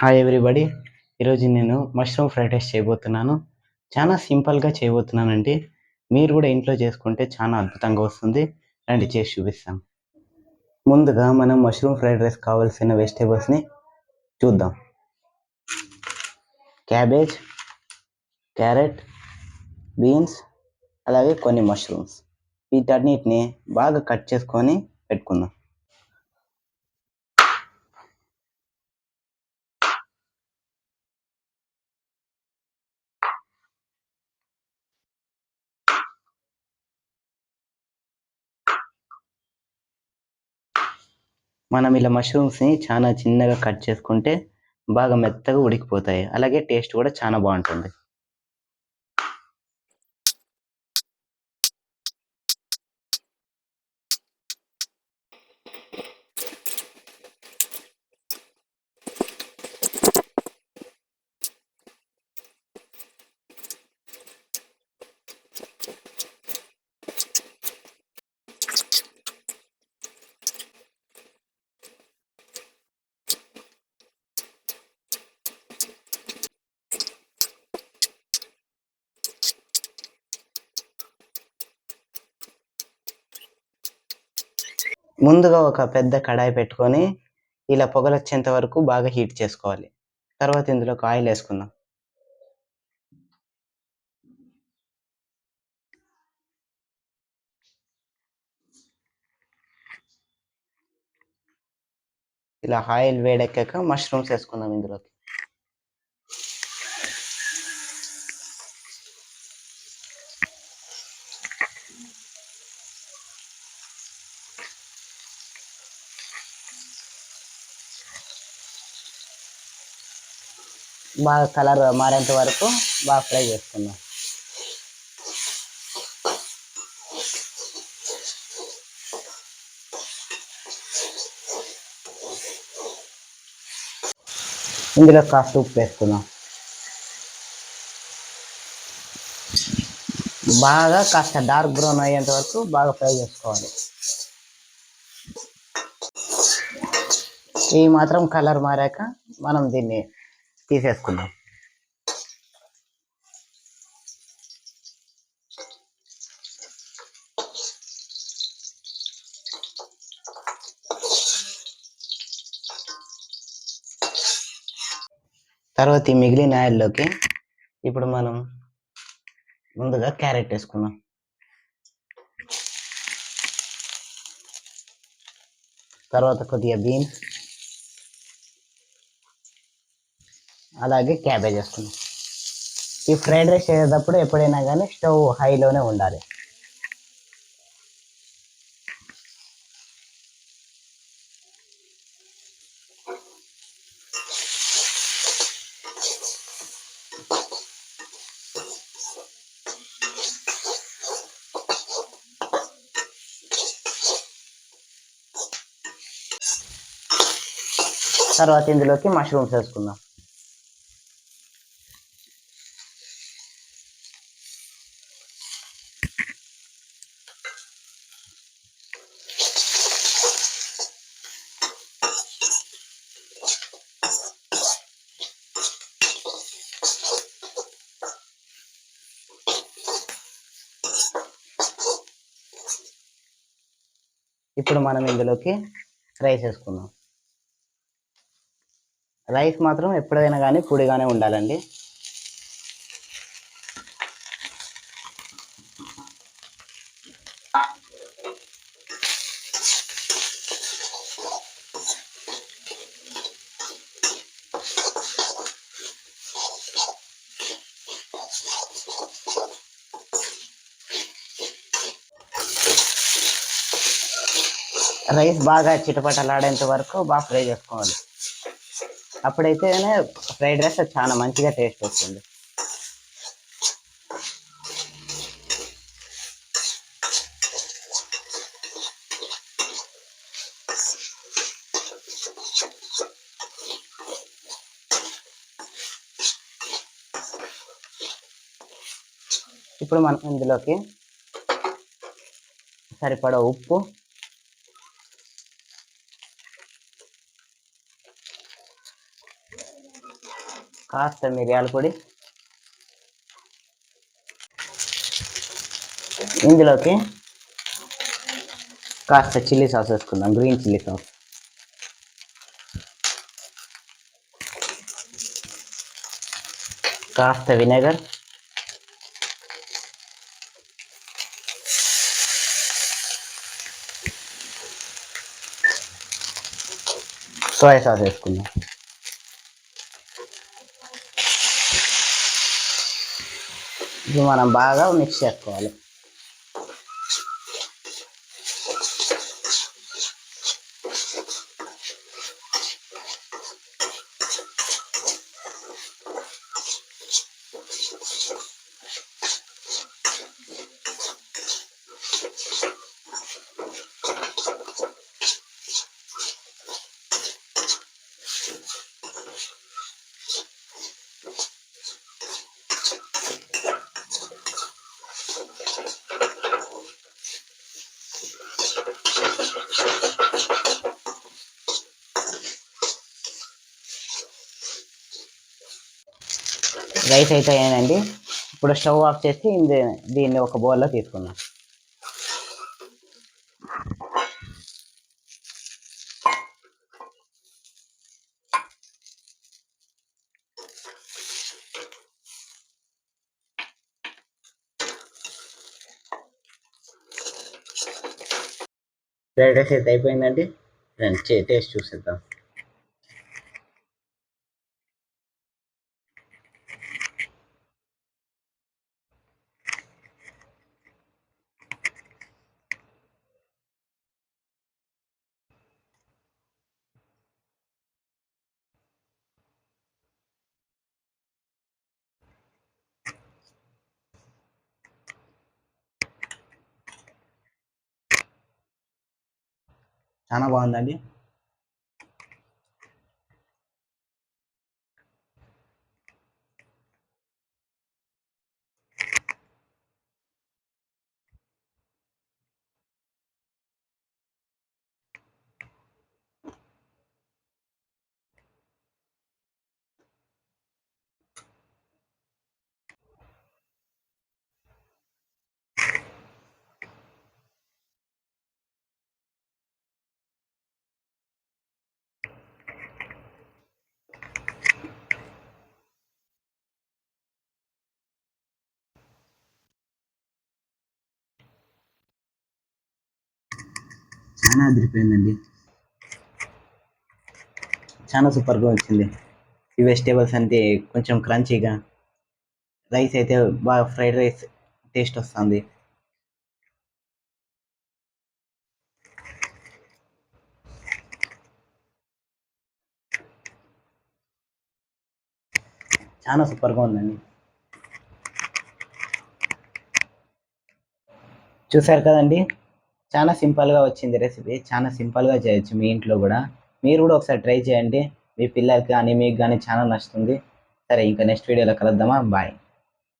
Hi everybody ఈరోజు నేను mushroom fried rice చేయబోతున్నాను. చాలా సింపుల్గా చేయబోతున్నానండి. మీరు కూడా ఇంట్లో చేసుకుంటే చాలా అద్భుతంగా వస్తుంది. రండి చేసి చూపిస్తాను ముందుగా మనం మష్రూమ్ ఫ్రైడ్ రైస్ కావాల్సిన వెజిటేబుల్స్ని చూద్దాం. క్యాబేజ్ క్యారెట్ బీన్స్ అలాగే కొన్ని మష్రూమ్స్ వీటన్నిటిని బాగా కట్ చేసుకొని పెట్టుకుందాం. మనం ఇలా మష్రూమ్స్ని చాలా చిన్నగా కట్ చేసుకుంటే బాగా మెత్తగా ఉడికిపోతాయి. అలాగే టేస్ట్ కూడా చాలా బాగుంటుంది. ముందుగా ఒక పెద్ద కడాయి పెట్టుకొని ఇలా పొగలు వచ్చేంత వరకు బాగా హీట్ చేసుకోవాలి. తర్వాత ఇందులో ఒక ఆయిల్ వేసుకుందాం. ఇలా ఆయిల్ వేడెక్కాక మష్రూమ్స్ వేసుకుందాం ఇందులోకి. బాగా కలర్ మారేంత వరకు బాగా ఫ్రై చేసుకుందాం ఇందులో కాస్త ఉప్పు వేసుకుందాం బాగా కాస్త డార్క్ బ్రౌన్ అయ్యేంత వరకు బాగా ఫ్రై చేసుకోవాలి. ఈ మాత్రం కలర్ మారాక మనం దీన్ని తీసేసుకుందాం. తర్వాత ఈ మిగిలిన ఆయిల్లోకి ఇప్పుడు మనం ముందుగా క్యారెట్ వేసుకుందాం. తర్వాత కొద్దిగా బీన్స్. అలాగే క్యాబేజ్ వేసుకున్నాం. ఈ ఫ్రైడ్ రైస్ చేసేటప్పుడు ఎప్పుడైనా కానీ స్టవ్ హైలోనే ఉండాలి. తర్వాత ఇందులోకి మష్రూమ్స్ వేసుకుందాం. ఇప్పుడు మనం ఇందులోకి రైస్ వేసుకుందాం. రైస్ మాత్రం ఎప్పుడైనా కానీ పొడిగానే ఉండాలండి. రైస్ బాగా చిటపటలాడేంత వరకు బాగా ఫ్రై చేసుకోవాలి. అప్పుడైతేనే ఫ్రైడ్ రైస్ చాలా మంచిగా టేస్ట్ వస్తుంది. ఇప్పుడు మనం ఇందులోకి సరిపడా ఉప్పు కాస్త మిరియాల పొడి ఇందులోకి కాస్త చిల్లీ సాస్ వేసుకుందాం గ్రీన్ చిల్లీ సాస్ కాస్త విnegar సోయా సాస్ వేసుకుందాం ఇది మనం బాగా మిక్స్ చేసుకోవాలి రైస్ అయితే అయ్యానండి ఇప్పుడు స్టవ్ ఆఫ్ చేసి దీన్ని ఒక బౌల్లో తీసుకున్నాను ఫ్రైడ్ రైస్ అయితే అయిపోయిందండి. రండి టేస్ట్ చూసేద్దాం. చాలా బాగుందండి. చాలా అదిరిపోయిందండి. చాలా సూపర్గా వచ్చింది. ఈ వెజిటేబుల్స్ అంటే కొంచెం క్రంచీగా. రైస్ అయితే బాగా ఫ్రైడ్ రైస్ టేస్ట్ వస్తుంది. చాలా సూపర్గా ఉందండి. చూసారు కదండి? చాలా సింపుల్గా వచ్చింది రెసిపీ చాలా సింపుల్గా చేయొచ్చు మీ ఇంట్లో కూడా. మీరు కూడా ఒకసారి ట్రై చేయండి. మీ పిల్లలకి కానీ మీకు కానీ చాలా నచ్చుతుంది. సరే ఇంకా నెక్స్ట్ వీడియోలో కలుద్దామా? బాయ్